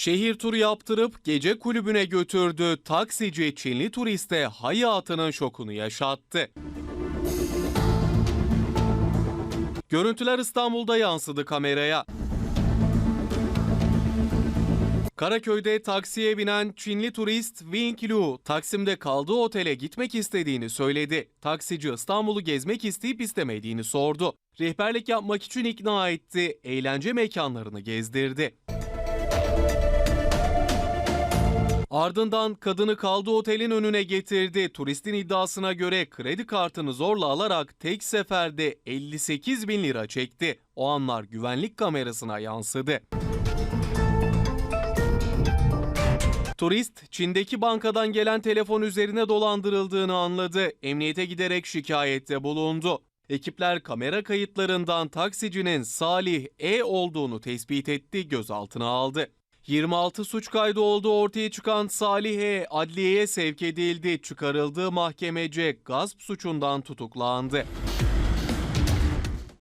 Şehir turu yaptırıp gece kulübüne götürdü. Taksici Çinli turiste hayatının şokunu yaşattı. Görüntüler İstanbul'da yansıdı kameraya. Karaköy'de taksiye binen Çinli turist Wing Lu, Taksim'de kaldığı otele gitmek istediğini söyledi. Taksici İstanbul'u gezmek isteyip istemediğini sordu. Rehberlik yapmak için ikna etti, eğlence mekanlarını gezdirdi. Ardından kadını kaldığı otelin önüne getirdi. Turistin iddiasına göre kredi kartını zorla alarak tek seferde 58 bin lira çekti. O anlar güvenlik kamerasına yansıdı. Turist, Çin'deki bankadan gelen telefon üzerine dolandırıldığını anladı. Emniyete giderek şikayette bulundu. Ekipler kamera kayıtlarından taksicinin Salih E olduğunu tespit etti, gözaltına aldı. 26 suç kaydı olduğu ortaya çıkan Salih E adliyeye sevk edildi. Çıkarıldığı mahkemece gasp suçundan tutuklandı.